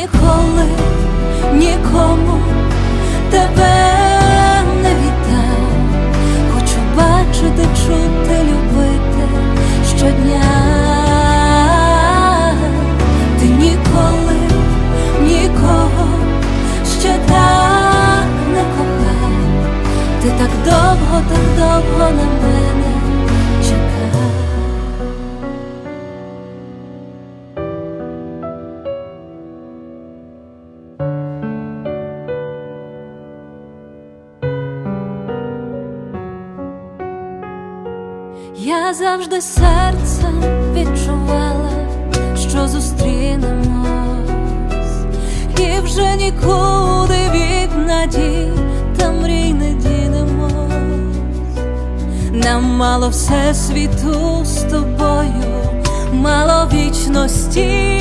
ніколи нікому тебе не віддам. Хочу бачити, чути, любити щодня. Ти ніколи нікого ще так не кохав. Ти так довго, так довго на Я завжди серцем відчувала, що зустрінемось, і вже нікуди від надій та мрій не дінемось. Нам мало все світу з тобою, мало вічності.